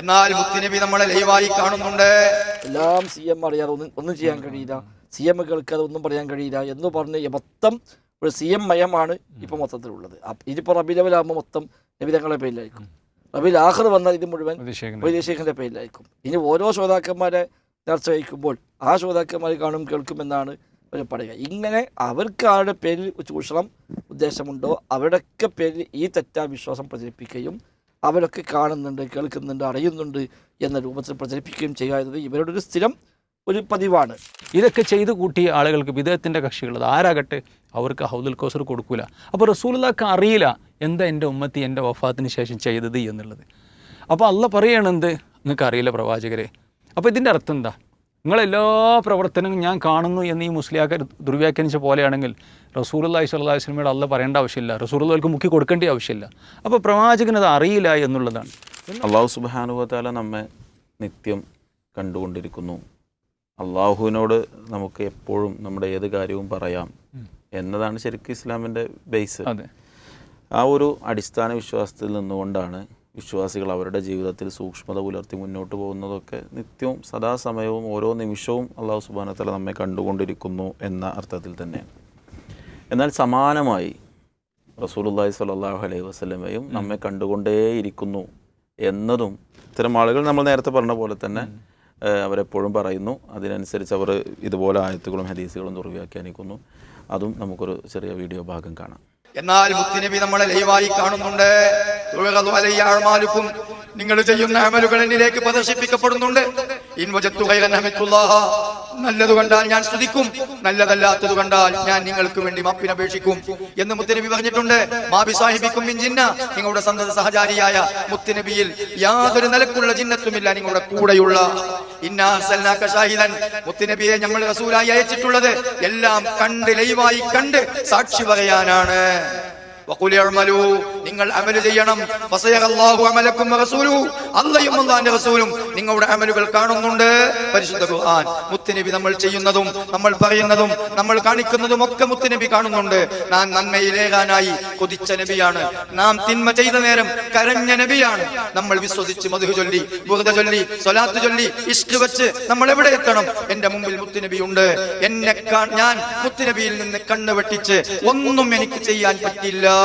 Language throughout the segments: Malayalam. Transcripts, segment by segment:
എന്നാൽ മുത്തുനബി നമ്മളെ ലൈവായി കാണുന്നുണ്ട്. എല്ലാം സി എം അറിയാതെ ഒന്നും ഒന്നും ചെയ്യാൻ കഴിയില്ല. സി എം കേൾക്കാതെ ഒന്നും പറയാൻ കഴിയില്ല എന്ന് പറഞ്ഞ് മൊത്തം ഒരു സി എം മയമാണ് ഇപ്പം മൊത്തത്തിലുള്ളത്. ഇതിപ്പോൾ റബി ലെവലാകുമ്പോൾ മൊത്തം നബിതങ്ങളുടെ പേരിലായിരിക്കും. റബി ലാഹർ വന്നാൽ ഇത് മുഴുവൻ വൈദേശികന്റെ പേരിലായിരിക്കും. ഇനി ഓരോ ശ്രോതാക്കന്മാരെ ചർച്ച വഹിക്കുമ്പോൾ ആ ശ്രോതാക്കന്മാർ കാണും കേൾക്കുമെന്നാണ് അവർ പറയുക. ഇങ്ങനെ അവർക്ക് ആരുടെ പേരിൽ ചൂഷണം ഉദ്ദേശമുണ്ടോ അവരുടെയൊക്കെ പേരിൽ ഈ തെറ്റാ വിശ്വാസം പ്രചരിപ്പിക്കുകയും അവരൊക്കെ കാണുന്നുണ്ട് കേൾക്കുന്നുണ്ട് അറിയുന്നുണ്ട് എന്ന രൂപത്തിൽ പ്രചരിപ്പിക്കുകയും ചെയ്യുക എന്നത് ഇവരുടെ ഒരു സ്ഥിരം ഒരു പതിവാണ്. ഇതൊക്കെ ചെയ്തു കൂട്ടിയ ആളുകൾക്ക് വിദേഹത്തിന്റെ കക്ഷികൾ ആരാകട്ടെ? അവർക്ക് ഹൗദുൽ കോസർ കൊടുക്കൂല. അപ്പോൾ റസൂലുള്ളാക്ക് അറിയില്ല എന്താ എന്റെ ഉമ്മത്തി എന്റെ വഫാത്തിന് ശേഷം ചെയ്തത് എന്നുള്ളത്. അപ്പോൾ അല്ല പറയണെന്ത് നിങ്ങൾക്ക് അറിയില്ല പ്രവാചകരെ. അപ്പോൾ ഇതിന്റെ അർത്ഥം എന്താ? നിങ്ങളെല്ലാ പ്രവർത്തനങ്ങളും ഞാൻ കാണുന്നു എന്ന് ഈ മുസ്ലിയാക്കാർ ദുർവ്യാഖ്യാനിച്ച പോലെയാണെങ്കിൽ റസൂലുള്ളാഹി സ്വല്ലല്ലാഹി അലൈഹി വസല്ലമയുടെ അല്ല പറയേണ്ട ആവശ്യമില്ല. റസൂലുള്ളാഹിക്ക് മുക്കി കൊടുക്കേണ്ട ആവശ്യമില്ല. അപ്പോൾ പ്രവാചകനത് അത് അറിയില്ല എന്നുള്ളതാണ്. അള്ളാഹു സുബാനുഭവത്താല നമ്മെ നിത്യം കണ്ടുകൊണ്ടിരിക്കുന്നു. അള്ളാഹുവിനോട് നമുക്ക് എപ്പോഴും നമ്മുടെ ഏത് കാര്യവും പറയാം എന്നതാണ് ശരിക്കും ഇസ്ലാമിന്റെ ബേസ് അതെ. ആ ഒരു അടിസ്ഥാന വിശ്വാസത്തിൽ നിന്നുകൊണ്ടാണ് വിശ്വാസികൾ അവരുടെ ജീവിതത്തിൽ സൂക്ഷ്മത പുലർത്തി മുന്നോട്ട് പോകുന്നതൊക്കെ നിത്യവും സദാസമയവും ഓരോ നിമിഷവും അള്ളാഹു സുബാനത്തല നമ്മെ കണ്ടുകൊണ്ടിരിക്കുന്നു എന്ന അർത്ഥത്തിൽ തന്നെയാണ്. എന്നാൽ സമാനമായി റസൂലുള്ളാഹി സ്വല്ലല്ലാഹു അലൈഹി വസ്ലമയും നമ്മെ കണ്ടുകൊണ്ടേയിരിക്കുന്നു എന്നതും ഇത്തരം ആളുകൾ നമ്മൾ നേരത്തെ പറഞ്ഞ പോലെ തന്നെ അവരെപ്പോഴും പറയുന്നു. അതിനനുസരിച്ച് അവർ ഇതുപോലെ ആയത്തുകളും ഹദീസുകളും ദുർവ്യാഖ്യാനിക്കുന്നു. അതും നമുക്കൊരു ചെറിയ വീഡിയോ ഭാഗം കാണാം. എന്നാൽ മുത്തുനബി നമ്മളെ ലൈവായി കാണുന്നുണ്ട്. നിങ്ങൾ ചെയ്യുന്ന അമലുകൾ എന്നിലേക്ക് പ്രദർശിപ്പിക്കപ്പെടുന്നുണ്ട്. ഇൻ വജത്തു അമിത്തുള്ള. നല്ലത് കണ്ടാൽ ഞാൻ ശ്രദ്ധിക്കും. നല്ലതല്ലാത്തത് കണ്ടാൽ ഞാൻ നിങ്ങൾക്ക് വേണ്ടി മാപ്പിനപേക്ഷിക്കും എന്ന് മുത്തനബി പറഞ്ഞിട്ടുണ്ട്. മാബി സാഹിബിക്കും ജിന്ന. നിങ്ങളുടെ സന്തത സഹചാരിയായ മുത്തനബിയിൽ യാതൊരു നിലക്കുള്ള ചിഹ്നത്തുമില്ല നിങ്ങളുടെ കൂടെയുള്ള. ഇന്നാ അർസൽനാക ഷാഹിദൻ. മുത്തുനബിയെ നമ്മൾ റസൂലായി അയച്ചിട്ടുള്ളത് എല്ലാം കണ്ട് ലൈവായി കണ്ട് സാക്ഷി പറയാനാണ്. നിങ്ങൾ അമൽ ചെയ്യണം. റസൂലും നിങ്ങളുടെ അമലുകൾ കാണുന്നുണ്ട്. പരിശുദ്ധ ഖുർആൻ മുത്തുനബി നമ്മൾ ചെയ്യുന്നതും നമ്മൾ പറയുന്നതും നമ്മൾ കാണിക്കുന്നതും ഒക്കെ മുത്തുനബി കാണുന്നുണ്ട്. നാം നന്മയിലേകാനായി കൊതിച്ച നബിയാണ്. നാം തിന്മ ചെയ്ത നേരം കരഞ്ഞ നബിയാണ്. നമ്മൾ വിശ്വസിച്ച് മധു ചൊല്ലി ബുഹത ചൊല്ലി സ്വലാത്ത് ചൊല്ലി ഇഷ്ക് വെച്ച് നമ്മൾ എവിടെ എത്തണം? എന്റെ മുമ്പിൽ മുത്തുനബി ഉണ്ട്. എന്നെ ഞാൻ മുത്തുനബിയിൽ നിന്ന് കണ്ണ് വെട്ടിച്ച് ഒന്നും എനിക്ക് ചെയ്യാൻ പറ്റില്ല.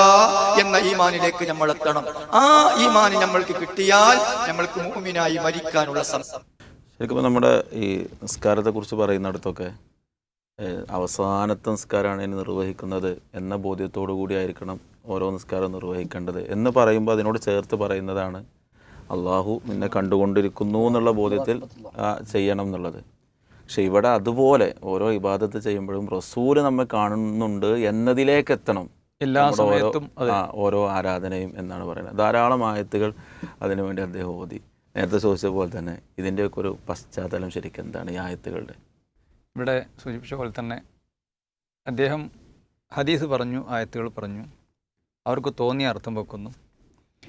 എന്ന ഈമാനിലേക്ക് നമ്മൾ എത്തണം ആ ഈമാൻ നമ്മൾക്ക് കിട്ടിയാൽ നമ്മൾക്ക് മൂമിനായി മരിക്കാനുള്ള സം ശരിക്കും നമ്മുടെ ഈ നിസ്കാരത്തെക്കുറിച്ച് പറയുന്നിടത്തൊക്കെ അവസാനത്തെ നിസ്കാരമാണ് ഇനി നിർവഹിക്കുന്നത് എന്ന ബോധ്യത്തോടു കൂടി ആയിരിക്കണം ഓരോ നിസ്കാരം നിർവഹിക്കേണ്ടത് എന്ന് പറയുമ്പോൾ അതിനോട് ചേർത്ത് പറയുന്നതാണ് അള്ളാഹു നിന്നെ കണ്ടുകൊണ്ടിരിക്കുന്നു എന്നുള്ള ബോധ്യത്തിൽ ചെയ്യണം എന്നുള്ളത്. പക്ഷെ ഇവിടെ അതുപോലെ ഓരോ ഇബാദത്ത് ചെയ്യുമ്പോഴും റസൂൽ നമ്മെ കാണുന്നുണ്ട് എന്നതിലേക്ക് എത്തണം. എല്ലാ സമയത്തും ആ, ഓരോ ആരാധനയും എന്നാണ് പറയുന്നത്. ധാരാളം ആയത്തുകൾ അതിനുവേണ്ടി അദ്ദേഹം ഓതി. നേരത്തെ ചോദിച്ച പോലെ തന്നെ ഇതിന്റെയൊക്കെ ഒരു പശ്ചാത്തലം ശരിക്കും എന്താണ് ഈ ആയത്തുകളുടെ? ഇവിടെ സൂചിപ്പിച്ച പോലെ തന്നെ അദ്ദേഹം ഹദീസ് പറഞ്ഞു ആയത്തുകൾ പറഞ്ഞു. അവർക്ക് തോന്നിയ അർത്ഥം വെക്കുന്നു.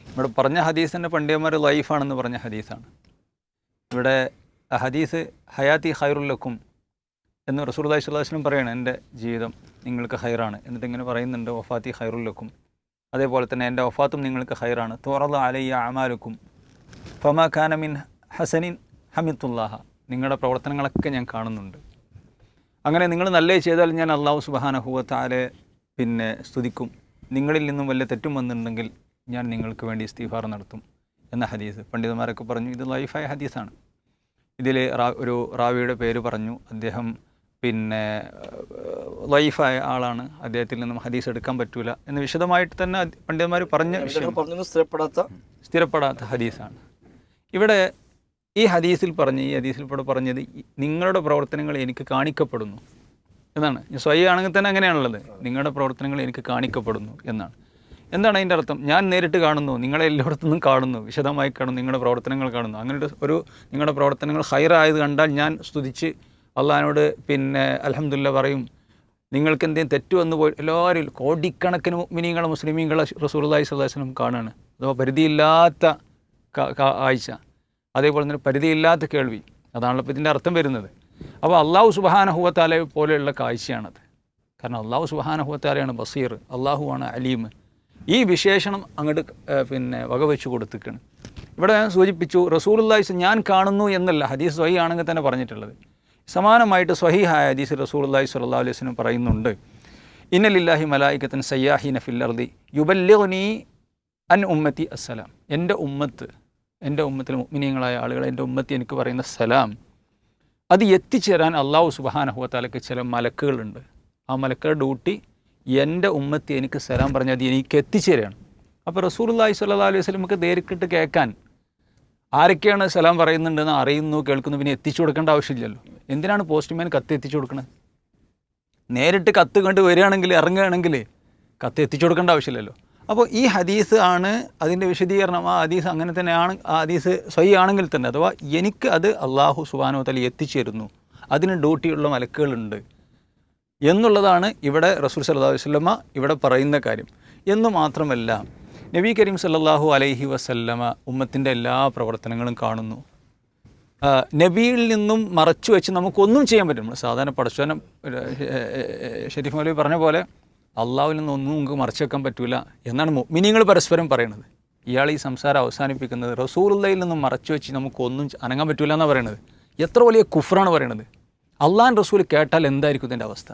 ഇവിടെ പറഞ്ഞ ഹദീസിന്റെ പണ്ഡിതന്മാർ ലൈഫാണെന്ന് പറഞ്ഞ ഹദീസാണ്. ഇവിടെ ഹദീസ് ഹയാത്തി ഹൈറുല്ലക്കും എന്ന് റസൂർദായ് സുല്ലാസ്ലും പറയണം എന്റെ ജീവിതം നിങ്ങൾക്ക് ഹൈറാണ് എന്നിട്ട് ഇങ്ങനെ പറയുന്നുണ്ട് വഫാത്തി ഹൈറുല്ലക്കും അതേപോലെ തന്നെ എന്റെ വഫാത്തും നിങ്ങൾക്ക് ഹൈറാണ് തുറല അലയ്യ അമാലുക്കും. ഫമ ഖാനമിൻ ഹസനിൻ ഹമിത്തുല്ലാഹ. നിങ്ങളുടെ പ്രവർത്തനങ്ങളൊക്കെ ഞാൻ കാണുന്നുണ്ട്. അങ്ങനെ നിങ്ങൾ നല്ലേ ചെയ്താൽ ഞാൻ അള്ളാഹു സുബാനഹുവത്താലെ പിന്നെ സ്തുതിക്കും. നിങ്ങളിൽ നിന്നും വല്ല തെറ്റും വന്നിട്ടുണ്ടെങ്കിൽ ഞാൻ നിങ്ങൾക്ക് വേണ്ടി ഇസ്തീഫാർ നടത്തും എന്ന ഹദീസ്. പണ്ഡിതന്മാരൊക്കെ പറഞ്ഞു ഇത് ലൈഫായ ഹദീസാണ്. ഇതിൽ ഒരു റാവിയുടെ പേര് പറഞ്ഞു. അദ്ദേഹം പിന്നെ ലൈഫായ ആളാണ്. അദ്ദേഹത്തിൽ നിന്നും ഹദീസ് എടുക്കാൻ പറ്റൂല എന്ന് വിശദമായിട്ട് തന്നെ പണ്ഡിതന്മാർ പറഞ്ഞ വിഷയം. സ്ഥിരപ്പെടാത്ത സ്ഥിരപ്പെടാത്ത ഹദീസാണ്. ഇവിടെ ഈ ഹദീസിൽ പറഞ്ഞ് ഈ ഹദീസിൽ ഇവിടെ പറഞ്ഞത് നിങ്ങളുടെ പ്രവർത്തനങ്ങൾ എനിക്ക് കാണിക്കപ്പെടുന്നു എന്നാണ്. സ്വയം ആണെങ്കിൽ തന്നെ അങ്ങനെയാണുള്ളത്. നിങ്ങളുടെ പ്രവർത്തനങ്ങൾ എനിക്ക് കാണിക്കപ്പെടുന്നു എന്നാണ്. എന്താണ് അതിന്റെ അർത്ഥം? ഞാൻ നേരിട്ട് കാണുന്നു നിങ്ങളെ എല്ലായിടത്തുനിന്നും കാണുന്നു വിശദമായി കാണുന്നു നിങ്ങളുടെ പ്രവർത്തനങ്ങൾ കാണുന്നു. അങ്ങനെ ഒരു- നിങ്ങളുടെ പ്രവർത്തനങ്ങൾ ഹൈറായത് കണ്ടാൽ ഞാൻ സ്തുതിച്ച് അള്ളഹാനോട് പിന്നെ അലഹമില്ല പറയും നിങ്ങൾക്ക് എന്തെങ്കിലും തെറ്റ് വന്നു പോയി എല്ലാവരും കോടിക്കണക്കിന് മിനിങ്ങളെ മുസ്ലിമീങ്ങളെ റസൂർലായി സദാശനം കാണുകയാണ് അഥവാ പരിധിയില്ലാത്ത ആഴ്ച. അതേപോലെ തന്നെ പരിധിയില്ലാത്ത കേൾവി. അതാണല്ലോ ഇപ്പോൾ ഇതിന്റെ അർത്ഥം വരുന്നത്. അപ്പോൾ അള്ളാഹു സുബാനഹുവത്താലെ പോലെയുള്ള കാഴ്ചയാണത്. കാരണം അള്ളാഹു സുബാനഹുവത്താലെയാണ് ബസീർ അള്ളാഹുവാണ് അലീം. ഈ വിശേഷണം അങ്ങോട്ട് പിന്നെ വകവെച്ച് കൊടുത്തിക്കാണ് ഇവിടെ ഞാൻ സൂചിപ്പിച്ചു റസൂലുള്ളാഹി ഞാൻ കാണുന്നു എന്നല്ല ഹദീസ് സ്വൈ ആണെങ്കിൽ തന്നെ പറഞ്ഞിട്ടുള്ളത്. സമാനമായിട്ട് സ്വഹീഹായ ഹദീസ് റസൂലുള്ളാഹി സ്വല്ലല്ലാഹു അലൈഹി വസല്ലം പറയുന്നുണ്ട്. ഇന്നലില്ലാഹി മലായിക്കത്തൻ സയ്യാഹീന ഫില്ലർദി യുബല്ലിഗ്നി അൻ ഉമ്മത്തി അസ്സലാം. എന്റെ ഉമ്മത്ത് എന്റെ ഉമ്മത്തിൽ മുഅ്മിനീങ്ങളായ ആളുകൾ എന്റെ ഉമ്മത്തി എനിക്ക് പറയുന്ന സലാം അത് എത്തിച്ചേരാൻ അള്ളാഹു സുബഹാനഹുവത്താലയ്ക്ക് ചില മലക്കുകളുണ്ട്. ആ മലക്കുകളുടെ ഡ്യൂട്ടി എന്റെ ഉമ്മത്തി എനിക്ക് സലാം പറഞ്ഞാൽ അത് എനിക്ക് എത്തിച്ചേരാണ്. അപ്പോൾ റസൂലുള്ളാഹി സ്വല്ലല്ലാഹു അലൈഹി വസല്ലമക്ക് നേരിട്ട് കേൾക്കാൻ ആരൊക്കെയാണ് സലാം പറയുന്നുണ്ടെന്ന് അറിയുന്നു കേൾക്കുന്നു പിന്നെ എത്തിച്ചു കൊടുക്കേണ്ട ആവശ്യമില്ലല്ലോ. എന്തിനാണ് പോസ്റ്റ്മാൻ കത്ത് എത്തിച്ചു കൊടുക്കുന്നത് നേരിട്ട് കത്ത് കണ്ട് വരികയാണെങ്കിൽ ഇറങ്ങുകയാണെങ്കിൽ കത്ത് എത്തിച്ചു കൊടുക്കേണ്ട ആവശ്യമില്ലല്ലോ. അപ്പോൾ ഈ ഹദീസ് ആണ് അതിന്റെ വിശദീകരണം. ആ ഹദീസ് അങ്ങനെ തന്നെയാണ് ആ ഹദീസ് സ്വൈ ആണെങ്കിൽ തന്നെ. അഥവാ എനിക്ക് അത് അള്ളാഹു സുബാനോ തല എത്തിച്ചേരുന്നു അതിന് ഡ്യൂട്ടിയുള്ള മലക്കുകളുണ്ട്. എന്നുള്ളതാണ് ഇവിടെ റസൂൽ സല്ലാ അലൈഹി വസല്ലമ ഇവിടെ പറയുന്ന കാര്യം. എന്നു മാത്രമല്ല നബി കരീം സല്ലാഹു അലൈഹി വസല്ലമ ഉമ്മത്തിന്റെ എല്ലാ പ്രവർത്തനങ്ങളും കാണുന്നു. നബിയിൽ നിന്നും മറച്ചു വെച്ച് നമുക്കൊന്നും ചെയ്യാൻ പറ്റും നമ്മൾ സാധാരണ പടച്ചോനം ഷെരീഫ് മൗലവി പറഞ്ഞ പോലെ അള്ളാഹുവിൽ നിന്നും ഒന്നും നമുക്ക് മറച്ചു വെക്കാൻ പറ്റില്ല എന്നാണ് മിനിങ്ങൾ പരസ്പരം പറയുന്നത് ഇയാൾ ഈ സംസാരം അവസാനിപ്പിക്കുന്നത് റസൂറുള്ളയിൽ നിന്നും മറച്ചു വെച്ച് നമുക്കൊന്നും അനങ്ങാൻ പറ്റില്ല എന്നാണ് പറയുന്നത് എത്ര വലിയ കുഫറാണ് പറയുന്നത് അള്ളാൻ റസൂൽ കേട്ടാൽ എന്തായിരിക്കും ഇതിന്റെ അവസ്ഥ?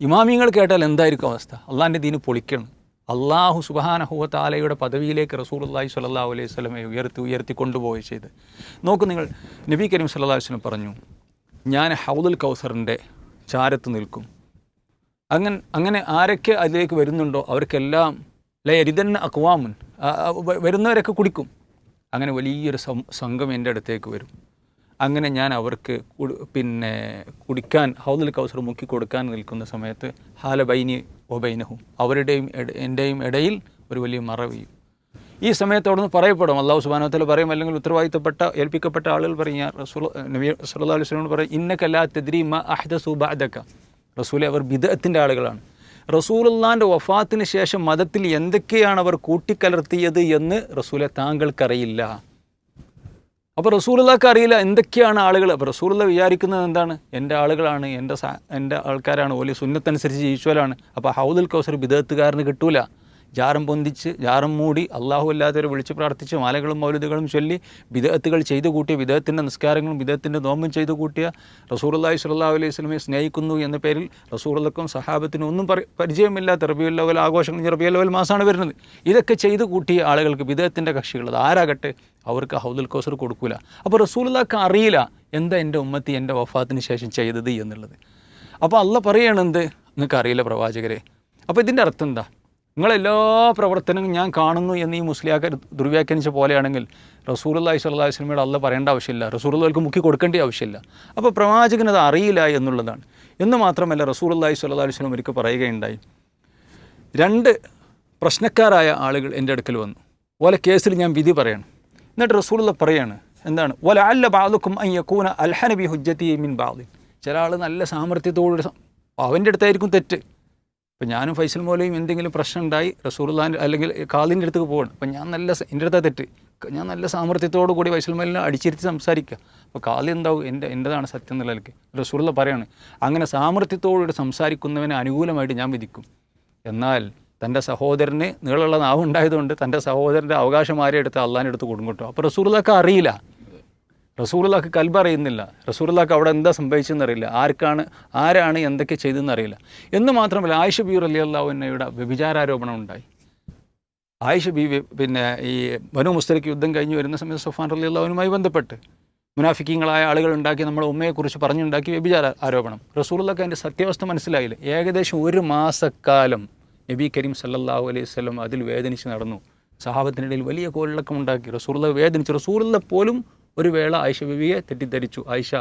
ഇമാമിങ്ങൾ കേട്ടാൽ എന്തായിരിക്കും അവസ്ഥ? അള്ളാഹാന്റെ ദീന് പൊളിക്കണം. അള്ളാഹു സുബാനഹുവത്താലയുടെ പദവിയിലേക്ക് റസൂൽ സ്വല്ലാ അലൈഹി സ്വലമെ ഉയർത്തി ഉയർത്തി കൊണ്ടുപോയി ചെയ്ത്. നോക്കൂ നിങ്ങൾ നബി കരീം അലൈഹി വസല്ലം പറഞ്ഞു ഞാൻ ഹൗദുൽ കൗസറിന്റെ ചാരത്ത് നിൽക്കും. അങ്ങനെ അങ്ങനെ ആരൊക്കെ അതിലേക്ക് വരുന്നുണ്ടോ അവർക്കെല്ലാം ലയരിതന്നെ അക്വാമുൻ വരുന്നവരൊക്കെ കുടിക്കും. അങ്ങനെ വലിയൊരു സംഘം എന്റെ അടുത്തേക്ക് വരും. അങ്ങനെ ഞാൻ അവർക്ക് പിന്നെ കുടിക്കാൻ ഹൗദുൽ കൗസർ മുക്കി കൊടുക്കാൻ നിൽക്കുന്ന സമയത്ത് ഹാല ബൈനി ഒബൈനഹു അവരുടെയും എന്റെയും ഇടയിൽ ഒരു വലിയ മറ വീഴും ഈ സമയത്ത് അവിടുന്ന് പറയപ്പെടും അള്ളാഹു സുബാനത്തിൽ പറയും അല്ലെങ്കിൽ ഉത്തരവാദിത്തപ്പെട്ട ഏൽപ്പിക്കപ്പെട്ട ആളുകൾ പറയും ഞാൻ റസൂൽ നബി സല്ലല്ലാഹു അലൈഹി വസല്ലമയോട് പറയും ഇന്നക്കല്ലാ തദ്രി മ അഹ്ദസു ബഅദക. റസൂലെ അവർ ബിദത്തിന്റെ ആളുകളാണ്. റസൂലുള്ളാന്റെ വഫാത്തിന് ശേഷം മതത്തിൽ എന്തൊക്കെയാണ് അവർ കൂട്ടിക്കലർത്തിയത് എന്ന് റസൂലെ താങ്കൾക്കറിയില്ല. അപ്പോൾ റസൂലുള്ളക്ക് അറിയില്ല എന്തൊക്കെയാണ് ആളുകൾ. അപ്പോൾ റസൂലുള്ള വിചാരിക്കുന്നത് എന്താണ്? എന്റെ ആളുകളാണ് എന്റെ എന്റെ ആൾക്കാരാണ് ഓലി സുന്നത്തനുസരിച്ച് ജീവിച്ചവരാണ്. അപ്പോൾ ഹൗദുൽ കൗസർ ബിദത്തുകാരന് കിട്ടൂല. ജാറം പൊന്തിച്ച് ജാറം മൂടി അള്ളാഹു അല്ലാത്തവരെ വിളിച്ച് പ്രാർത്ഥിച്ച് മാലകളും മൗലിദുകളും ചൊല്ലി വിദഗത്തുകൾ ചെയ്തു കൂട്ടിയ വിദഗത്തിന്റെ നിസ്കാരങ്ങളും വിദഗത്തിന്റെ നോമ്പും ചെയ്തു കൂട്ടിയ റസൂലുള്ളാഹി സ്വല്ലാ അലൈഹി വസല്ലമയെ സ്നേഹിക്കുന്നു എന്ന പേരിൽ റസൂറുള്ളക്കും സഹാബത്തിനും ഒന്നും പരിചയമില്ലാത്ത റബിയുൽ ലെവൽ ആഘോഷങ്ങൾ റബിയുൽ ലെവൽ മാസമാണ് വരുന്നത്. ഇതൊക്കെ ചെയ്തു കൂട്ടിയ ആളുകൾക്ക് വിദഗത്തിന്റെ കക്ഷികൾ ആരാകട്ടെ അവർക്ക് ഹൗദുൽ കോസർ കൊടുക്കൂല. അപ്പോൾ റസൂലുള്ളാക്ക് അറിയില്ല എന്താ എന്റെ ഉമ്മത്തി എന്റെ വഫാത്തിന് ശേഷം ചെയ്തത് എന്നുള്ളത്. അപ്പോൾ അല്ല പറയണെന്ത് നിങ്ങൾക്ക് അറിയില്ല പ്രവാചകരെ. അപ്പോൾ ഇതിന്റെ അർത്ഥം എന്താ? നിങ്ങളെല്ലാ പ്രവർത്തനവും ഞാൻ കാണുന്നു എന്ന് ഈ മുസ്ലിയാക്കർ ദുർവ്യാഖ്യാനിച്ച പോലെയാണെങ്കിൽ റസൂലുള്ളാഹി സ്വല്ലല്ലാഹു അലൈഹി വസല്ലമയുടെ അല്ല പറയേണ്ട ആവശ്യമില്ല. റസൂലുള്ളാഹിക്ക് മുക്കി കൊടുക്കേണ്ട ആവശ്യമില്ല. അപ്പോൾ പ്രവാചകൻ അത് അറിയില്ല എന്നുള്ളതാണ്. എന്ന് മാത്രമല്ല റസൂലുള്ളാഹി സ്വല്ലല്ലാഹു അലൈഹി വസല്ലം ഒരിക്കൽ പറയുകയുണ്ടായി. രണ്ട് പ്രശ്നക്കാരായ ആളുകൾ എന്റെ അടുക്കൽ വന്നു. ഓല കേസിൽ ഞാൻ വിധി പറയണം. എന്നിട്ട് റസൂലുള്ള പറയാണ് എന്താണ്? ഒല അല്ല ബാദുക്കും അയ്യക്കൂന അൽഹനബി ഹുജ്ജത്തി മിൻ ബാദിൻ ചില ആൾ നല്ല സാമർഥ്യത്തോട് അവന്റെ അടുത്തായിരിക്കും തെറ്റ്. ഇപ്പം ഞാനും ഫൈസൽ മോലയും എന്തെങ്കിലും പ്രശ്നം ഉണ്ടായി റസൂർലാൻ അല്ലെങ്കിൽ കാലിന്റെ അടുത്തേക്ക് പോകണം അപ്പം ഞാൻ നല്ല എന്റെ അടുത്താ തെറ്റ്. ഞാൻ നല്ല സാമർത്ഥ്യത്തോടു കൂടി ഫൈസൽ മോലിനെ അടിച്ചിരുത്തി സംസാരിക്കുക. അപ്പോൾ കാലി എന്താവും? എന്റെ എന്റെതാണ് സത്യം എന്നുള്ള നിലയ്ക്ക് പറയാണ്. അങ്ങനെ സാമർത്ഥ്യത്തോടുകൂടി സംസാരിക്കുന്നവനെ അനുകൂലമായിട്ട് ഞാൻ വിധിക്കും. എന്നാൽ തന്റെ സഹോദരന് നീളമുള്ള നാവ് ഉണ്ടായതുകൊണ്ട് തന്റെ സഹോദരന്റെ അവകാശം ആരെ എടുത്ത് അള്ളാന്റെ അടുത്ത് കൊടുക്കും അപ്പോൾ റസൂർലൊക്കെ അറിയില്ല റസൂലുള്ളാക്ക് കൽബ് അറിയുന്നില്ല. റസൂലുള്ളാക്ക് അവിടെ എന്താ സംഭവിച്ചതെന്ന് അറിയില്ല. ആർക്കാണ് ആരാണ് എന്തൊക്കെ ചെയ്തതെന്ന് അറിയില്ല. എന്ന് മാത്രമല്ല ആയിഷ ബി അലി അള്ളാഹുവിനയുടെ വ്യഭിചാരോപണം ഉണ്ടായി. ആയിഷ ബി പിന്നെ ഈ ബനു മുസ്തലിക്ക് യുദ്ധം കഴിഞ്ഞ് വരുന്ന സമയത്ത് സുഫാൻ അലി അള്ളാഹുവിനുമായി ബന്ധപ്പെട്ട് മുനാഫിക്കിങ്ങളായ ആളുകൾ ഉണ്ടാക്കി നമ്മുടെ ഉമ്മയെക്കുറിച്ച് പറഞ്ഞുണ്ടാക്കി വ്യഭിചാര ആരോപണം. റസൂലുള്ളാക്ക് അതിന്റെ സത്യാവസ്ഥ മനസ്സിലായില്ല? ഏകദേശം ഒരു മാസക്കാലം നബി കരീം സല്ലാഹു അലൈഹി സ്വലം അതിൽ വേദനിച്ച് നടന്നു. സഹാബത്തിനിടയിൽ വലിയ കോലിളക്കം ഉണ്ടാക്കി. റസൂലുള്ള വേദനിച്ച്. റസൂലുള്ള പോലും ഒരു വേള ആയിഷ ബിവിയെ തെറ്റിദ്ധരിച്ചു. ആയിഷ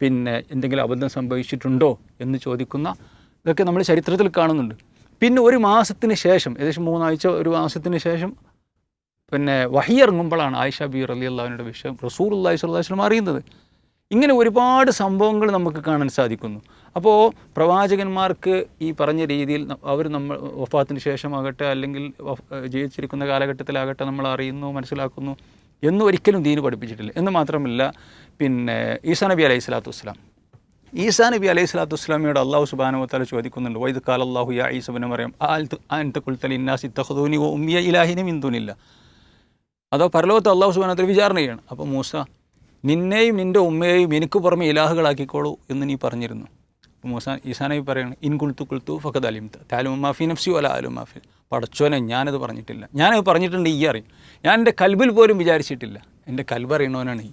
പിന്നെ എന്തെങ്കിലും അബദ്ധം സംഭവിച്ചിട്ടുണ്ടോ എന്ന് ചോദിക്കുന്ന ഇതൊക്കെ നമ്മൾ ചരിത്രത്തിൽ കാണുന്നുണ്ട്. പിന്നെ ഒരു മാസത്തിന് ശേഷം ഏകദേശം മൂന്നാഴ്ച ഒരു മാസത്തിന് ശേഷം പിന്നെ വഹിയിറങ്ങുമ്പോഴാണ് ആയിഷ ബി റലി അള്ളാഹുവിന്റെ വിഷയം റസൂർ അള്ളാഹി സ്വല്ലാസ്ലം അറിയുന്നത്. ഇങ്ങനെ ഒരുപാട് സംഭവങ്ങൾ നമുക്ക് കാണാൻ സാധിക്കുന്നു. അപ്പോൾ പ്രവാചകന്മാർക്ക് ഈ പറഞ്ഞ രീതിയിൽ അവർ നമ്മൾ വഫാത്തിന് ശേഷമാകട്ടെ അല്ലെങ്കിൽ ജീവിച്ചിരിക്കുന്ന കാലഘട്ടത്തിലാകട്ടെ നമ്മൾ അറിയുന്നു മനസ്സിലാക്കുന്നു. എന്നും ഒരിക്കലും ദീന് പഠിപ്പിച്ചിട്ടില്ല. എന്ന് മാത്രമല്ല പിന്നെ ഈസാ നബി അലൈഹി സ്വലാത്തു വസ്സലാം. ഈസാ നബി അലൈഹി സ്വലാത്തു വസ്സലാമിയോട് അള്ളാഹു സുബാനുവത്താല ചോദിക്കുന്നുണ്ട് വൈദ് കാൽ അള്ളാഹു യാ ഈസബിനെ പറയാം ഓ ഉമ്മിയ ഇലാഹിനെ മിന്തുനില്ല അതോ പരലോകത്ത് അള്ളാഹു സുബാനത്തിൽ വിചാരണ ചെയ്യണം. അപ്പോൾ മൂസ നിന്നെയും നിന്റെ ഉമ്മയെയും എനിക്ക് പുറമെ ഇലാഹുകളാക്കിക്കോളൂ എന്ന് നീ പറഞ്ഞിരുന്നു. മൂസ ഈസാ നബി പറയാണ് ഇൻ കുൾത്തു കുൾത്തു ഫഖദ് അലിം താലും മാഫി നഫ്സി വല ആലു പടച്ചോനെ ഞാനത് പറഞ്ഞിട്ടില്ല. ഞാനത് പറഞ്ഞിട്ടുണ്ട് ഈ അറിയും ഞാൻ എന്റെ കൽബിൽ പോലും വിചാരിച്ചിട്ടില്ല. എന്റെ കൽബ് അറിയണവനാണ് ഈ.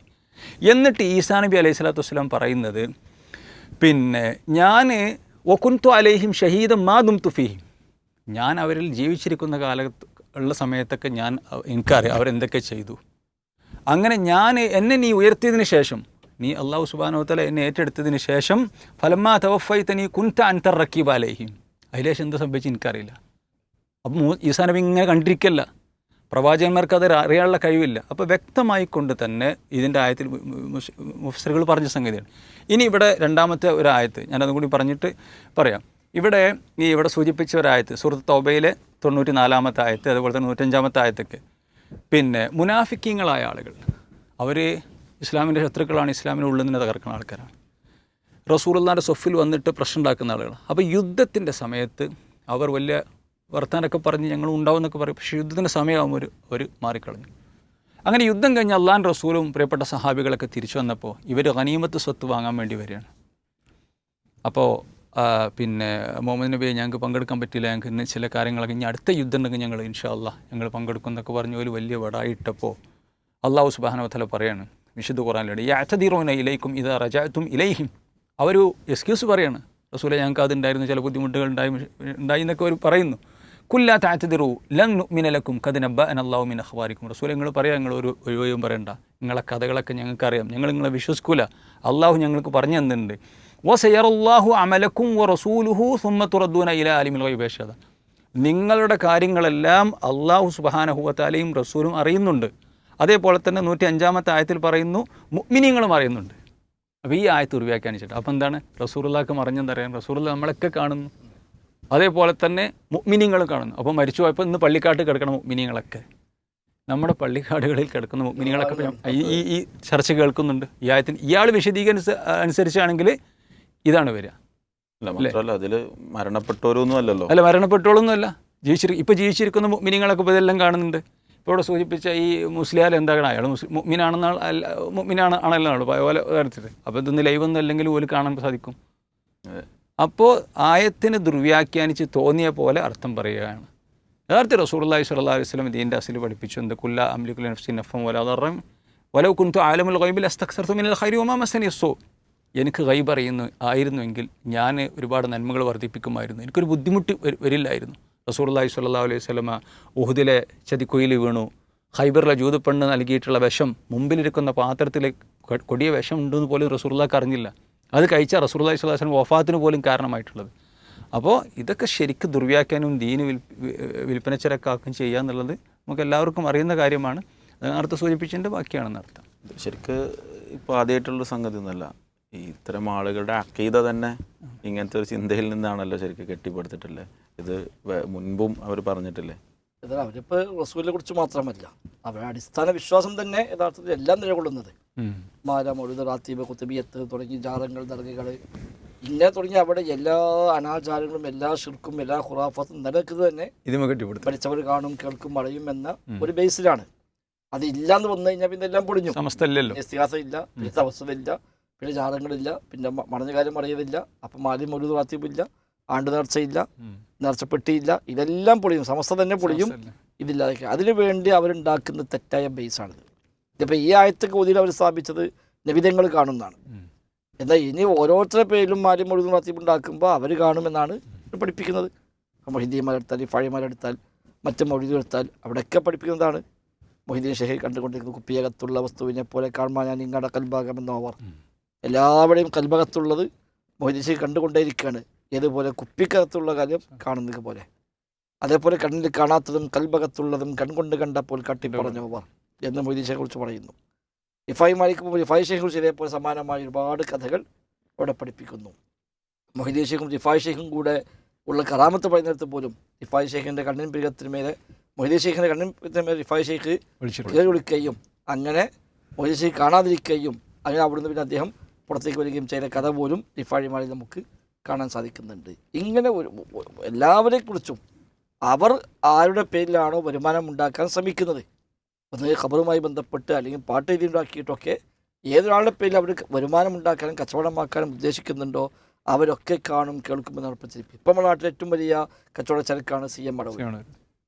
എന്നിട്ട് ഈസാ നബി അലൈഹി സ്വലാത്തു വസ്സലാം പറയുന്നത് പിന്നെ ഞാൻ ഒക്കുന്തു അലൈഹിം ഷഹീദ് മാ ദും തുഫീഹിം ഞാൻ അവരിൽ ജീവിച്ചിരിക്കുന്ന കാലത്ത് ഉള്ള സമയത്തൊക്കെ ഞാൻ എനിക്കറിയാം അവരെന്തൊക്കെ ചെയ്തു. അങ്ങനെ ഞാൻ എന്നെ നീ ഉയർത്തിയതിന് ശേഷം നീ അള്ളാഹു സുബാനോത്തല എന്നെ ഏറ്റെടുത്തതിന് ശേഷം ഫലമാ തവഫൈത്ത നീ കുൻത അൻതർ റക്കീബ് അലേഹിം. അതിലേശം എന്താ സംഭവിച്ചു എനിക്കറിയില്ല. അപ്പം മൂ ഈസാ നബി ഇങ്ങനെ കണ്ടിരിക്കല്ല. പ്രവാചകന്മാർക്ക് അത് അറിയാനുള്ള കഴിവില്ല. അപ്പോൾ വ്യക്തമായി കൊണ്ട് തന്നെ ഇതിന്റെ ആയത്തിൽ മുഫ്സറുകൾ പറഞ്ഞ സംഗതിയാണ്. ഇനി ഇവിടെ രണ്ടാമത്തെ ഒരു ആയത്ത് ഞാനതും കൂടി പറഞ്ഞിട്ട് പറയാം. ഇവിടെ ഈ ഇവിടെ സൂചിപ്പിച്ച ഒരായത്ത് സുഹൃത്ത് തോബയിലെ തൊണ്ണൂറ്റി നാലാമത്തെ ആയത്ത് അതുപോലെ തന്നെ നൂറ്റഞ്ചാമത്തെ ആയത്തൊക്കെ. പിന്നെ മുനാഫിക്കിങ്ങളായ ആളുകൾ. അവർ ഇസ്ലാമിന്റെ ശത്രുക്കളാണ് ഇസ്ലാമിന്റെ ഉള്ളിൽ നിന്ന് തകർക്കുന്ന ആൾക്കാരാണ്. റസൂലുള്ളാന്റെ സൊഫിൽ വന്നിട്ട് പ്രശ്നം ഉണ്ടാക്കുന്ന ആളുകൾ അപ്പോൾ യുദ്ധത്തിന്റെ സമയത്ത് അവർ വലിയ വർത്താനൊക്കെ പറഞ്ഞ് ഞങ്ങൾ ഉണ്ടാവും എന്നൊക്കെ പറയും. പക്ഷേ യുദ്ധത്തിന്റെ സമയമാകുമ്പോൾ ഒരു ഒരു മാറിക്കളഞ്ഞു. അങ്ങനെ യുദ്ധം കഴിഞ്ഞ് അള്ളാൻ റസൂലും പ്രിയപ്പെട്ട സഹാബികളൊക്കെ തിരിച്ചു വന്നപ്പോൾ ഇവർ ഗനീമത്ത് സ്വത്ത് വാങ്ങാൻ വേണ്ടി വരികയാണ്. അപ്പോൾ പിന്നെ മുഹമ്മദ് നബിയെ ഞങ്ങൾക്ക് പങ്കെടുക്കാൻ പറ്റില്ല ഞങ്ങൾക്ക് ഇന്ന് ചില കാര്യങ്ങളൊക്കെ ഇനി അടുത്ത യുദ്ധം ഉണ്ടെങ്കിൽ ഞങ്ങൾ ഇൻഷാല്ല ഞങ്ങൾ പങ്കെടുക്കും എന്നൊക്കെ പറഞ്ഞ് ഒരു വലിയ വടായിട്ടപ്പോൾ അള്ളാഹു സുബാനവത്തല പറയാണ് വിശുദ്ധ ഖുറാനിലൂടെ ഈ അച്ചതീറോന ഇലൈക്കും ഇത് റജാത്തും ഇലയിഹിം അവർ എക്സ്ക്യൂസ് പറയാണ്. റസൂലെ ഞങ്ങൾക്ക് അതുണ്ടായിരുന്നു ചില ബുദ്ധിമുട്ടുകൾ ഉണ്ടായി ഉണ്ടായി എന്നൊക്കെ അവർ പറയുന്നു. കുല്ലാ താറ്റതിറു ലങ് മിനലക്കും കതിനബ്ബ അനല്ലാഹു മിൻ അഖ്ബാരിക്കും റസൂൽ. നിങ്ങൾ പറയാം നിങ്ങൾ ഒരു ഒഴിവും പറയണ്ട. നിങ്ങളെ കഥകളൊക്കെ ഞങ്ങൾക്കറിയാം ഞങ്ങൾ നിങ്ങളെ വിശ്വസിക്കൂല. അള്ളാഹു ഞങ്ങൾക്ക് പറഞ്ഞു തന്നിട്ടുണ്ട്. ഓ വസയറല്ലാഹു അമലക്കും ഓ റസൂലുഹു സുമ്മ തുറദ്ദൂന ഇല അലിമിൽ വൈബേഷത നിങ്ങളുടെ കാര്യങ്ങളെല്ലാം അള്ളാഹു സുബാനഹുവത്താലയും റസൂലും അറിയുന്നുണ്ട്. അതേപോലെ തന്നെ നൂറ്റി അഞ്ചാമത്തെ ആയത്തിൽ പറയുന്നു മുഗ്മിനിങ്ങളും അറിയുന്നുണ്ട്. അപ്പോൾ ഈ ആയത്ത് ഉരുവ്യാഖ്യാനിച്ചിട്ട് അപ്പോൾ എന്താണ്? റസൂറുള്ളാക്ക് മറിഞ്ഞെന്തറിയാം റസൂറുള്ള നമ്മളൊക്കെ കാണുന്നു. അതേപോലെ തന്നെ മുഗ്മിനിങ്ങളും കാണുന്നു. അപ്പോൾ മരിച്ചു പോയപ്പോൾ ഇന്ന് പള്ളിക്കാട്ട് കിടക്കണം മുഗ്മിനിങ്ങളൊക്കെ. നമ്മുടെ പള്ളിക്കാടുകളിൽ കിടക്കുന്ന മുഗ്മിനികളൊക്കെ ഈ ഈ ഈ ചർച്ച കേൾക്കുന്നുണ്ട്. ഈ ആയത്തിന് ഇയാൾ വിശദീകരിച്ച അനുസരിച്ചാണെങ്കിൽ ഇതാണ് വരിക. അല്ല മാത്രമല്ല അതിൽ മരണപ്പെട്ടവരൊന്നും അല്ലല്ലോ. അല്ല മരണപ്പെട്ടോളൊന്നും അല്ല ജീവിച്ചിരി ഇപ്പോൾ ജീവിച്ചിരിക്കുന്ന മുഗ്മിനിങ്ങളൊക്കെ ഇപ്പോൾ ഇതെല്ലാം കാണുന്നുണ്ട്. ഇപ്പോൾ ഇവിടെ സൂചിപ്പിച്ച ഈ മുസ്ലിയാൽ എന്താകണം? അയാൾ മുസ്ലിം മുഗ്മിനാണെന്ന അല്ല മുഗ്മിനാണ് ആണല്ലോ പോലെ തരത്തിൽ അപ്പോൾ ഇതൊന്ന് ലൈവ് ഒന്നും അല്ലെങ്കിൽ പോലും കാണാൻ സാധിക്കും. അപ്പോൾ ആയത്തിന് ദുർവ്യാഖ്യാനിച്ച് തോന്നിയ പോലെ അർത്ഥം പറയുകയാണ്. യഥാർത്ഥ റസൂർല്ലാഹി സ്വല്ലാ അലൈഹി സ്വലം ദീന്റെ അസിൽ പഠിപ്പിച്ചു. എന്ത്? കുല്ല അംലിക്കുൽ നഫ്സി നഫം വലാദറം വല കുന്തു ആലമുൽ ഗൈബിൽ അസ്തക്സർത്തു മിനൽ ഹരി വമാ മസനി യസ്സു എനിക്ക് ഗൈബ് അറിയുന്നു ആയിരുന്നുവെങ്കിൽ ഞാൻ ഒരുപാട് നന്മകൾ വർദ്ധിപ്പിക്കുമായിരുന്നു. എനിക്കൊരു ബുദ്ധിമുട്ട് വരി- വരില്ലായിരുന്നു. റസൂർല്ലാഹി സ്വല്ലാ അലൈഹി സ്വലമ ഉഹുദിലെ ചതിക്കുയിൽ വീണു. ഹൈബറിലെ ജൂതപ്പെണ്ണ് നൽകിയിട്ടുള്ള വിഷം മുമ്പിലിരിക്കുന്ന പാത്രത്തിൽ കൊ- കൊടിയ വിഷം ഉണ്ടെന്ന് പോലും റസൂർല്ലാക്ക് അറിഞ്ഞില്ല. അത് കഴിച്ച റസൂർല്ലാഹി സ്വലാഹു വസ്ലം വഫാത്തിന് പോലും കാരണമായിട്ടുള്ളത്. അപ്പോൾ ഇതൊക്കെ ശരിക്കും ദുർവ്യാഖ്യാനവും ദീന് വിൽ വിൽപ്പനച്ചരക്കാക്കും ചെയ്യുക എന്നുള്ളത് നമുക്ക് എല്ലാവർക്കും അറിയുന്ന കാര്യമാണ്. നേരത്തെ സൂചിപ്പിച്ചതിന്റെ ബാക്കിയാണെന്ന് അർത്ഥം. ശരിക്ക് ഇപ്പോൾ ആദ്യമായിട്ടുള്ള സംഗതി ഒന്നുമല്ല. ഈ ഇത്തരം ആളുകളുടെ അക്കീത തന്നെ ഇങ്ങനത്തെ ഒരു ചിന്തയിൽ നിന്നാണല്ലോ ശരിക്കും കെട്ടിപ്പടുത്തിട്ടില്ലേ ഇത് മുൻപും അവർ പറഞ്ഞിട്ടില്ലേ? എന്നാൽ അവരിപ്പോൾ റസൂലിനെ കുറിച്ച് മാത്രമല്ല. അവരുടെ അടിസ്ഥാന വിശ്വാസം തന്നെ യഥാർത്ഥത്തിൽ എല്ലാം നിലകൊള്ളുന്നത്. മാല മൊഴുത് റാത്തീബ് കുത്തുബിയത്ത് തുടങ്ങി ജാറങ്ങൾ ദർഗകൾ ഇങ്ങനെ തുടങ്ങി അവിടെ എല്ലാ അനാചാരങ്ങളും എല്ലാ ഷിർക്കും എല്ലാ ഖുറാഫത്തും നിലനിൽക്കുന്നത് തന്നെ പഠിച്ചവർ കാണും കേൾക്കും അറിയും എന്ന ഒരു ബേസിലാണ്. അത് ഇല്ലാന്ന് വന്നു കഴിഞ്ഞാൽ പിന്നെ എല്ലാം പൊളിഞ്ഞു. ഇസ്തിഹാസ ഇല്ല പിന്നെ തവസ്സമില്ല പിന്നെ ജാതങ്ങളില്ല പിന്നെ മണഞ്ഞ കാര്യം അറിയതില്ല അപ്പം മാലി ഒരു റാത്തീബില്ല ആണ്ട് നേർച്ചയില്ല നേർച്ചപ്പെട്ടിയില്ല. ഇതെല്ലാം പൊളിയും. സമസ്ത തന്നെ പൊളിയും. ഇതില്ലാതെ അതിനു വേണ്ടി അവരുണ്ടാക്കുന്ന തെറ്റായ ബേസാണിത്. ഇതിപ്പോൾ ഈ ആയത്തൊക്കെ ഓതിയിൽ അവർ സ്ഥാപിച്ചത് നബിതങ്ങൾ കാണുന്നതാണ്. എന്നാൽ ഇനി ഓരോരുത്തരുടെ പേരിലും മാലി മുഴുവൻ നടത്തി ഉണ്ടാക്കുമ്പോൾ അവർ കാണുമെന്നാണ് പഠിപ്പിക്കുന്നത്. മൊഹിദ്ദീന്മാരെടുത്താൽ മറ്റു മറ്റ് മൊഴിതെടുത്താൽ അവിടെയൊക്കെ പഠിപ്പിക്കുന്നതാണ്. മൊഹിദ്ദീൻ ഷെഹി കണ്ടുകൊണ്ടിരിക്കുന്ന കുപ്പിയകത്തുള്ള വസ്തുവിനെ പോലെ കാണുമ്പോൾ ഞാൻ നിങ്ങളുടെ കൽഭാഗമെന്നോവർ എല്ലാവരുടെയും കൽഭകത്തുള്ളത് മൊഹിദ്ദീൻ ഷെഹി കണ്ടുകൊണ്ടേയിരിക്കുകയാണ്. ഏതുപോലെ കുപ്പിക്കകത്തുള്ള കാര്യം കാണുന്നത് പോലെ. അതേപോലെ കണ്ണിൽ കാണാത്തതും കൽഭകത്തുള്ളതും കൺകൊണ്ട് കണ്ടപ്പോൾ കട്ടി പറഞ്ഞവർ എന്ന് മൊയ്തീഷയെ കുറിച്ച് പറയുന്നു. ഇഫായി മാലിക് റിഫായി ഷെയ്ഖെ കുറിച്ച് ഇതേപോലെ സമാനമായ ഒരുപാട് കഥകൾ അവിടെ പഠിപ്പിക്കുന്നു. മൊഹിദീൻ ഷെയ്ഖും ഇഫായി ഷെയ്ഖും കൂടെ ഉള്ള കറാമത്ത് പറയുന്നിടത്ത് പോലും ഇഫായി ഷെയ്ഖിന്റെ കണ്ണിൻ പിരികത്തിന് മേലെ മൊഹിദീൻ ഷെയ്ഖിന്റെ കണ്ണിൻ പിരികത്തിന് മേലെ ഇഫായി ഷെയ്ഖ് കയറി വിളിക്കുകയും അങ്ങനെ മൊഹിദീൻ ഷെയ്ഖ് കാണാതിരിക്കുകയും അങ്ങനെ അവിടുന്ന് പിന്നെ അദ്ദേഹം പുറത്തേക്ക് വരികയും ചെയ്ത കഥ പോലും റിഫാഴിമാരിൽ നമുക്ക് കാണാൻ സാധിക്കുന്നുണ്ട്. ഇങ്ങനെ ഒരു എല്ലാവരെ കുറിച്ചും അവർ ആരുടെ പേരിലാണോ വരുമാനം ഉണ്ടാക്കാൻ ശ്രമിക്കുന്നത്? ഒന്ന് ഖബറുമായി ബന്ധപ്പെട്ട് അല്ലെങ്കിൽ പാട്ട് എഴുതി ഉണ്ടാക്കിയിട്ടൊക്കെ ഏതൊരാളുടെ പേരിൽ അവർ വരുമാനം ഉണ്ടാക്കാനും കച്ചവടമാക്കാനും ഉദ്ദേശിക്കുന്നുണ്ടോ? അവരൊക്കെ കാണും കേൾക്കുമെന്ന് ഉറപ്പിച്ചിരിക്കും ഇപ്പം നമ്മുടെ നാട്ടിൽ ഏറ്റവും വലിയ കച്ചവട ചരക്കാണ് സി എം ചെയ്യണം.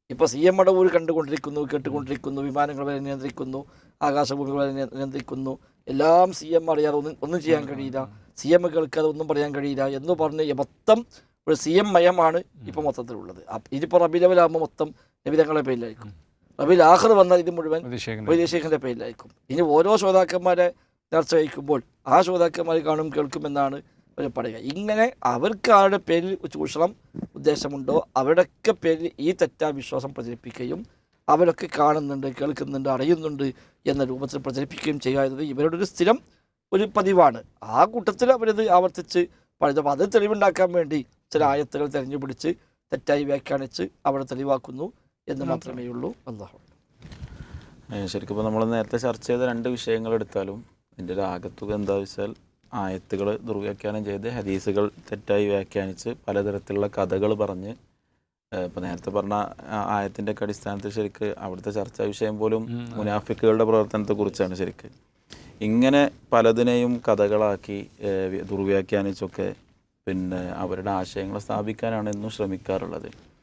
ഇപ്പോൾ സി എം മടവൂർ കണ്ടുകൊണ്ടിരിക്കുന്നു കേട്ടുകൊണ്ടിരിക്കുന്നു വിമാനങ്ങൾ വരെ നിയന്ത്രിക്കുന്നു ആകാശഭൂമികൾ വരെ നിയന്ത്രിക്കുന്നു. എല്ലാം സി എം അറിയാതെ ഒന്നും ഒന്നും ചെയ്യാൻ കഴിയില്ല. സി എം കേൾക്കുക അതൊന്നും പറയാൻ കഴിയില്ല എന്ന് പറഞ്ഞ് മൊത്തം ഒരു സി എം മയമാണ് ഇപ്പോൾ മൊത്തത്തിലുള്ളത്. ഇതിപ്പോൾ റബി ലെവലാകുമ്പോൾ മൊത്തം നബിതങ്ങളെ പേരിലായിരിക്കും. റബിൽ ആഖർ വന്നാൽ ഇത് മുഴുവൻ. വൈദേശികന്റെ പേരിലായിരിക്കും. ഇനി ഓരോ ശ്രോതാക്കന്മാരെ ചർച്ച വഹിക്കുമ്പോൾ ആ ശ്രോതാക്കന്മാർ കാണും കേൾക്കുമെന്നാണ് അവർ പറയുക. ഇങ്ങനെ അവർക്ക് ആരുടെ പേരിൽ ചൂഷണം ഉദ്ദേശമുണ്ടോ അവരുടെയൊക്കെ പേരിൽ ഈ തെറ്റാ വിശ്വാസം പ്രചരിപ്പിക്കുകയും അവരൊക്കെ കാണുന്നുണ്ട് കേൾക്കുന്നുണ്ട് അറിയുന്നുണ്ട് എന്ന രൂപത്തിൽ പ്രചരിപ്പിക്കുകയും ചെയ്യുക എന്നത് ഇവരുടെ ഒരു സ്ഥിരം ഒരു പതിവാണ്. ആ കൂട്ടത്തിൽ അവരത് ആവർത്തിച്ച് പറഞ്ഞു അപ്പോൾ അത് തെളിവുണ്ടാക്കാൻ വേണ്ടി ചില ആയത്തുകൾ തെരഞ്ഞു പിടിച്ച് തെറ്റായി വ്യാഖ്യാനിച്ച് അവിടെ തെളിവാക്കുന്നു എന്ന് മാത്രമേ ഉള്ളൂ. അള്ളാഹു ശരിക്കും ഇപ്പോൾ നമ്മൾ നേരത്തെ ചർച്ച ചെയ്ത രണ്ട് വിഷയങ്ങൾ എടുത്താലും ഇതിന്റെ ഒരു ആകത്തുക എന്താ വെച്ചാൽ ആയത്തുകൾ ദുർവ്യാഖ്യാനം ചെയ്ത് ഹദീസുകൾ തെറ്റായി വ്യാഖ്യാനിച്ച് പലതരത്തിലുള്ള കഥകൾ പറഞ്ഞ് ഇപ്പോൾ നേരത്തെ പറഞ്ഞ ആയത്തിന്റെ ഒക്കെ അടിസ്ഥാനത്തിൽ ശരിക്ക് അവിടുത്തെ ചർച്ചാ വിഷയം പോലും മുനാഫിക്കുകളുടെ പ്രവർത്തനത്തെക്കുറിച്ചാണ് ശരിക്ക്. ഇങ്ങനെ പലതിനെയും കഥകളാക്കി ദുർവ്യാഖ്യാനിച്ചൊക്കെ പിന്നെ അവരുടെ ആശയങ്ങൾ സ്ഥാപിക്കാനാണ് എന്നും ശ്രമിക്കാറുള്ളത്.